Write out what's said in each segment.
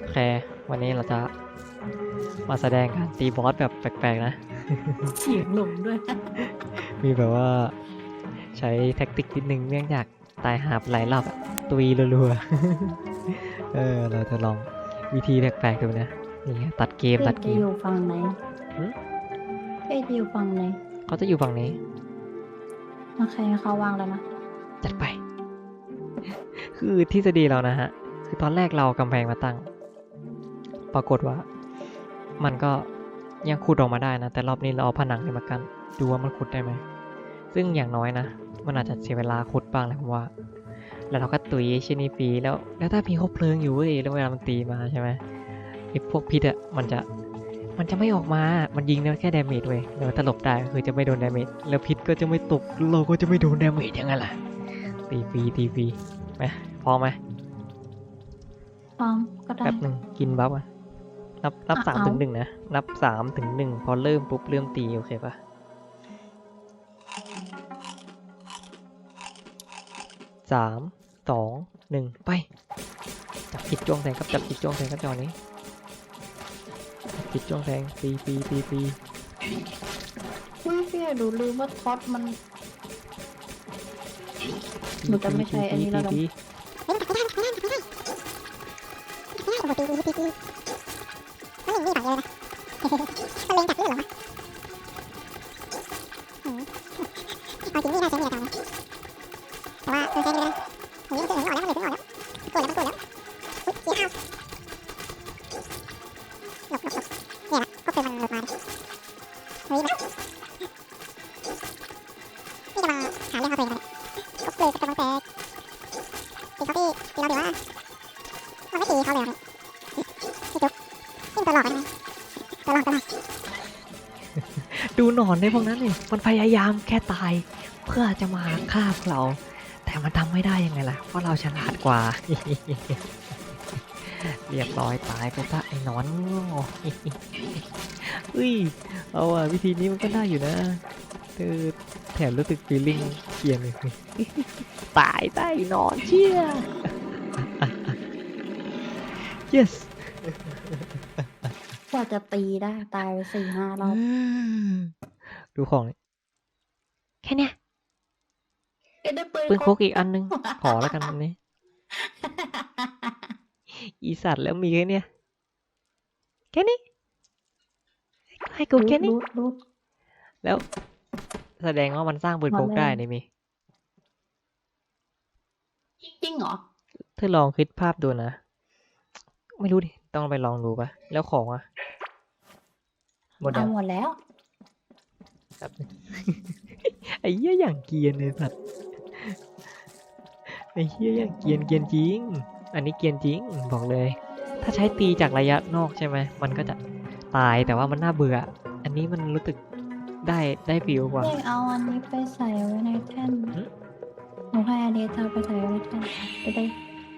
โอเค วันนี้เราจะมาแสดงการตีบอสแบบแปลกๆนะ เสียงหลงด้วย มีแบบว่าใช้แท็กติกนิดนึงเนื่องจากตายหาบหลายรอบอะตุยรัวๆ เออ เราจะลองวิธีแปลกๆดูนะ นี่ไงตัดเกมเพื่ตัอนดเกจะมอยู่ฝั่งไหนหืมเพื่อนจะอยู่ฝั่งไหนเขาจะอยู่ฝั่งนี้ โอเคเขาวางแล้วนะ จัดไป คือทฤษฎีเรานะฮะ คือตอนแรกเรากำแพงมาตั้ง ปรากฏว่า มันก็ยังขุดออกมาได้นะ แต่รอบนี้เราเอาผนังนี่มากัน ดูว่ามันขุดได้ไหม ซึ่งอย่างน้อยนะ มันอาจจะเสียเวลาขุดบ้างแหละผมว่า แล้วเราก็ตุยชนีฟรีแล้ว แล้วถ้ามีคบเพลิงอยู่เว้ย แล้วเวลามันตีมาใช่ไหมไอ้พวกพิษอะมันจะ มันจะไม่ออกมา มันยิงได้แค่ดาเมจเว้ยแล้วถ้าหลบได้คือจะไม่โดนดาเมจ แล้วพิษก็จะไม่ตก เราก็จะไม่โดนดาเมจยังไงล่ะ ตีฟรีตีฟรีไหมพอไหม พร้อมก็ได้แป๊บหนึ่งกินบัฟอะนับนับอะสามเอาถึงหนึ่งนะนับสามถึงหนึ่งพอเริ่มปุ๊บเริ่มตีโอเคปะสามสองหนึ่งไป จับผิดจ้วงแทงครับจับผิดจ้วงแทงครับจอนี้จับผิดจ้วงแทงตีตีตีตีอุ้ยพี่ดูลืมว่าท็อตมันหนูจะไม่ใช้อันนี้แล้วเหรอ Có những gì bạn yêu em ạ? Không nên đặt cái. หนอนในพวกนั้นนี่มันพยายามแค่ตาย เพื่อจะมาฆ่าพวกเรา แต่มันทำไม่ได้ยังไงล่ะเพราะเราฉลาดกว่า เรียบร้อยตายไปซะไอ้หนอนโง่อุ้ยเอาอะวิธีนี้มันก็ได้อยู่นะเออแถมรู้สึกฟีลลิ่งเกรียนเลยตายใต้หนอนเชี่ย yes กว่าจะตีได้ ตายไปสี่ห้ารอบ ดูของนี่แค่เนี้ยเอ้ยได้ปืนปืนพกอีกอันนึง ขอแล้วกันอันนี้ อีสัตว์แล้วมีแค่เนี้ยแค่นี้ ให้กูแค่นี้ รูดรูดแล้ว แสดงว่ามันสร้างปืนพกมาเลยได้นี่มี จริงเหรอ เธอลองคิดภาพดูนะ ไม่รู้ดิ ต้องไปลองดูปะแล้วของอะหมดเอาแล้วหมดแล้ว แบบนึงไอ้เหี้ยอย่างเกรียนเลยสัตว์ไอ้เหี้ยอย่างเกรียนเกรียนจริง อันนี้เกรียนจริงบอกเลย ถ้าใช้ตีจากระยะนอกใช่ไหมมันก็จะตายแต่ว่ามันน่าเบื่อ อันนี้มันรู้สึกได้ได้ฟิลกว่าเอ้ยเอาอันนี้ไปใส่ไว้ในแท่นหึหนูให้อันนี้เธอไปใส่ไว้ในแท่นจะได้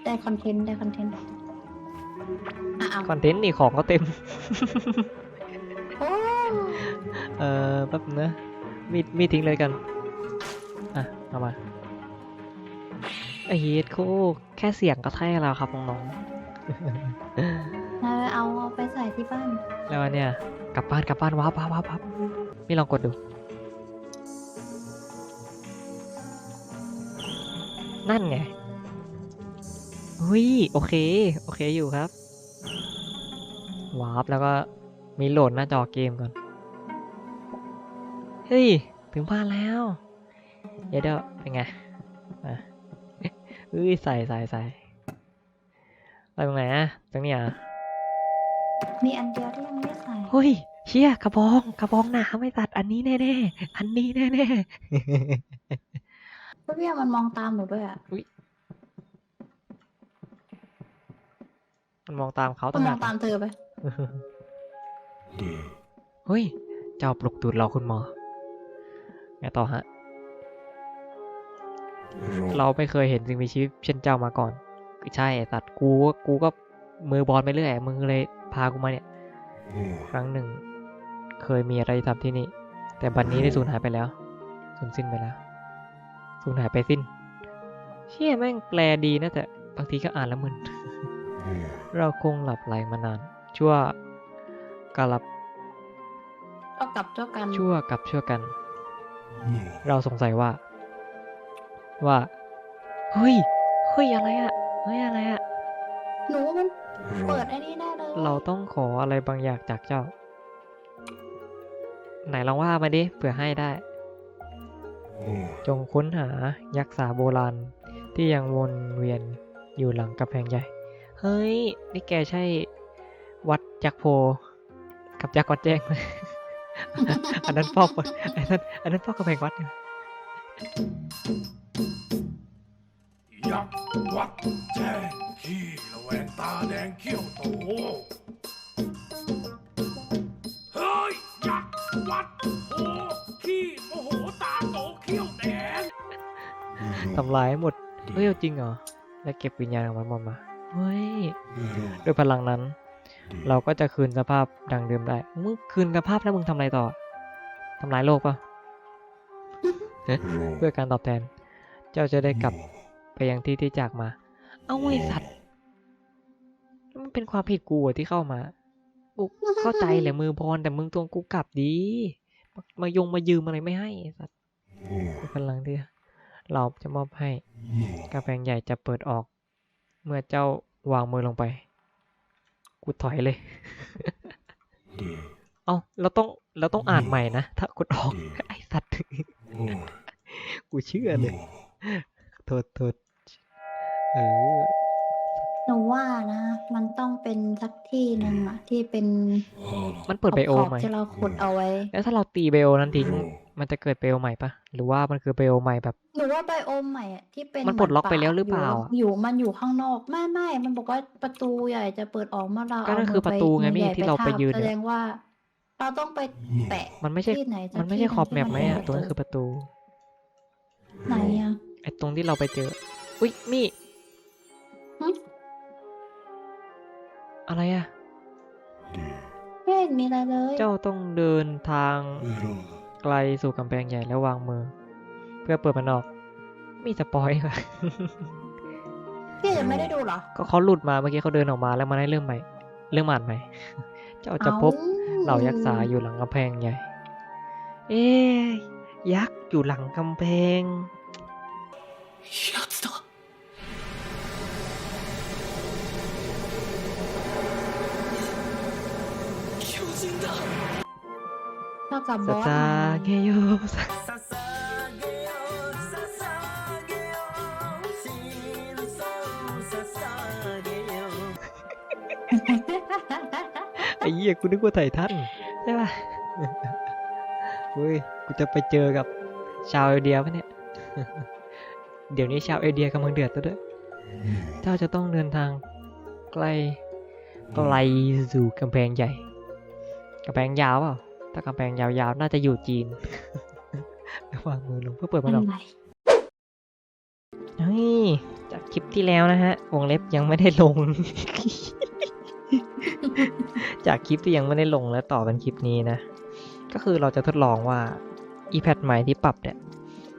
ได้คอนเทนต์ได้คอนเทนต์อะเอาคอนเทนต์นี่ของก็เต็มโอ้ เออแป๊บนะมีดมีดทิ้งเลยกัน อะ เอามาไอ้เฮ็ดโคแค่เสียงก็แท้แล้วครับน้องนายเอาเอาไปใส่ที่บ้านๆแล้วอันเนี่ยกลับบ้านกลับบ้านว้าวว้าวว้าวว้าวนี่ลองกดดู นั่นไงหุ้ยโอเค โอเคอยู่ครับวาร์ปแล้วก็มีโหลดหน้าจอเกมก่อน เฮ้ย ถึงบ้านแล้วเดี๋ยวเดี๋ยวเป็นไงอะเฮ้ยใส่ใส่ใส่ไปตรงไหนอะตรงนี้อะมีอันเดียวที่ยังไม่ใส่เฮ้ยเชี่ยกระบองกระบองหนาไม่ตัดอันนี้แน่ๆอันนี้แน่พี่เบี้ยมันมองตามหนูด้วยอะๆมันมองตามเขามัตั้นงมนาองนตามเธอไปเฮ้ย เจ้าปลุกตูดเราคุณหมอ ไงต่อฮะ เราไม่เคยเห็นสิ่งมีชีวิตเช่นเจ้ามาก่อน ใช่ไอ้สัตว์กูก็กูก็มือบอลไปเรื่อยมึงเลยพากูมาเนี่ย ครั้งหนึ่ง เคยมีอะไรทำที่นี่ แต่บัดนนี้ได้สูญหายไปแล้ว สูญสิ้นไปแล้ว สูญหายไปสิ้น เชี่ยแม่งแปลดีนะแต่บางทีก็อ่านแล้วมึน เราคงหลับไหลมานาน ชั่วกลับก็กลับเจ้ากันชั่วกับชั่วกัน เราสงสัยว่า ว่าเฮ้ยเฮ้ยอะไรอะเฮ้ยอะไรอะหนูว่ามันเปิดไอ้นี่แน่เลยเราต้องขออะไรบางอย่างจากเจ้า ไหนลองว่ามาดิเผื่อให้ได้ จงค้นหายักษ์สาโบราณที่ยังวนเวียนอยู่หลังกำแพงใหญ่ เฮ้ย นี่แกใช่วัดยักษ์โพ กับยักษ์วัดแจ้งไหม อันนั้นพ่ออันนั้นอันนั้นพ่อกำแพงวัดเนี่ยยักษ์วัดแจ้งขี้ระแวงตาแดงเขี้ยวโตเฮ้ยยักษ์วัดโอ้ขี้โมโหตาโตเขี้ยวแดงทำลายให้หมด เฮ้ยเอาจริงเหรอ แล้วเก็บวิญญาณของมันมามา เฮ้ย ด้วยพลังนั้น เราก็จะคืนสภาพดังเดิมได้มึงคืนสภาพแล้วมึงทำอะไรต่อทำลายโลกปะเพื่อการตอบแทน เจ้าจะได้กลับไปยังที่ที่จากมา เอาไอ้สัตว์ มันเป็นความผิดกูอะที่เข้ามา กูเข้าใจแหละมือบอลแต่มึงตัวกูกลับดีมามายงมายืมอะไรไม่ให้ไอ้สัตว์ด้วยพลังที่เราจะมอบให้กำแพงใหญ่จะเปิดออก เมื่อเจ้าวางมือลงไป กูถอยเลย เอาเราต้องเราต้องอ่านใหม่นะ ถ้ากดออก ไอสัตว์ กูเชื่อเลย โทษโทษเออหนูว่านะ มันต้องเป็นสักที่หนึ่งอะที่เป็นมันเปิดไบโอขอบๆใหม่ที่เราขุดเอาไว้ แล้วถ้าเราตีไบโอนั้นทิ้ง มันจะเกิดไบโอใหม่ปะหรือว่ามันคือไบโอใหม่แบบหนูว่าไบโอมใหม่อะที่เป็นมันปลดล็อกไปแล้วหรือมืนเปล่า อยู่มันอยู่ข้างนอกไม่ไม่มันบอกว่าประตูใหญ่จะเปิดออกเมื่อเราก็นั่นเาคือมืประตูไงมือมี่ใหญ่ที่เราไปทบยืนแสเนี่ยดงว่า เราต้องไปแปะมันไม่ใช่ที่ไหนสักมันไม่ใช่ที่ขอบหแมนึ่ปงไหมที่อะนตรงนั้นเปิดคือประตูไหนอะไอ้ตรงที่เราไปเจอ อุ้ยมี่หึอะไรอะไม่เห็นมีอะไรเลย เจ้าต้องเดินทาง ไกลสู่กำแพงใหญ่แล้ววางมือ เพื่อเปิดมันออก มีสปอยค่ะ พี่ยังไม่ได้ดูเหรอก็เขาหลุดมาเมื่อกี้เขาเดินออกมาแล้วมานให้เรื่องใหม่ เรื่องใหม่ เจ้าจะพบเหล่ายักษ์สาอยู่หลังกำแพงใหญ่ เอ๊ยยักษ์อยู่หลังกำแพงยักษ์ เท่ากับบซาอสซาเกโยไอ้เหี้ยกูนึกว่าไททันใช่ป่ะเฮ้ยกูจะไปเจอกับชาวเอเดียปะเนี่ย เดี๋ยวนี้ชาวเอเดียกำลังเดือดแล้วด้วย เจ้าจะต้องเดินทางไกลไกลสู่กำแพงใหญ่กำแพงยาวเปล่า ถ้ากำแพงยาวๆ น่าจะอยู่จีนแล้ววางมือลงเพื่อเปิดมันออกอะไรเฮ้ยจากคลิปที่แล้วนะฮะ วงเล็บยังไม่ได้ลง จากคลิปที่ยังไม่ได้ลงและต่อเป็นคลิปนี้นะ ก็คือเราจะทดลองว่าอีแพดใหม่ที่ปรับเนี่ย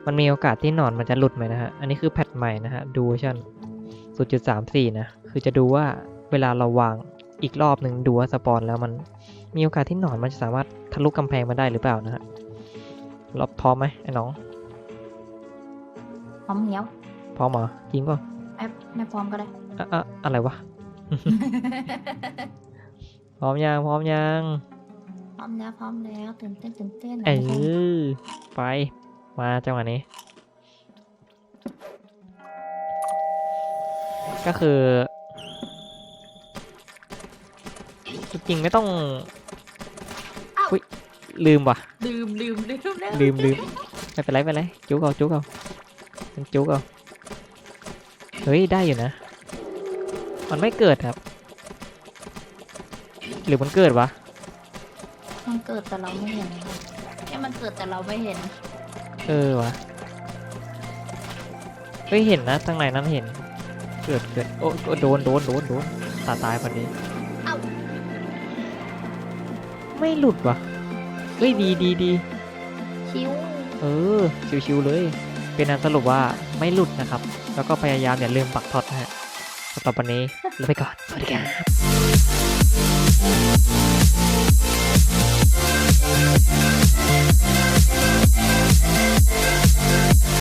มันมีโอกาสที่หนอนมันจะหลุดไหมนะฮะ อันนี้คือแพทใหม่นะฮะ ดูชั่น0.34 นะ คือจะดูว่าเวลาเราวางอีกรอบหนึ่งดูว่าสปอนแล้วมัน มีโอกาสที่หนอนมันจะสามารถทะลุกำแพงมาได้หรือเปล่านะฮะเราพร้อมไหมไอ้น้อง พร้อมเหี้ยวพร้อมเหรอจริงเปล่ะไม่ไม่พร้อมก็ได้อะอะอะไรวะ พร้อมยังพร้อมยังพร้อมแล้วพร้อมแล้วตื่นเต้นตื่นเต้นเออไปมาจังหวะนี้ ก็คือ จริงๆไม่ต้องอุ๊ย ลืมว่ะ ลืมลืมลืมแล้วลืมลืมไม่เป็นไรไม่เป็นไรจุกเอาจุกเอามันจุกเอาเฮ้ยได้อยู่นะ มันไม่เกิดครับ หรือมันเกิดวะมันเกิดแต่เราไม่เห็นเนี่ยมันเกิดแต่เราไม่เห็น เออวะเฮ้ยเห็นนะทางไหนนั้นเห็น เกิดเกิดโอ้โอ้โดนโดนโดนโดนตาตายพอดี เอ้า ไม่หลุดวะ เอ้ยดีดีดีชิวเออชิวๆเลย เป็นอันสรุปว่าไม่หลุดนะครับ แล้วก็พยายามอย่าลืมปักพอดนะฮะสำหรับวันนี้ลาไปก่อน สวัสดีครับ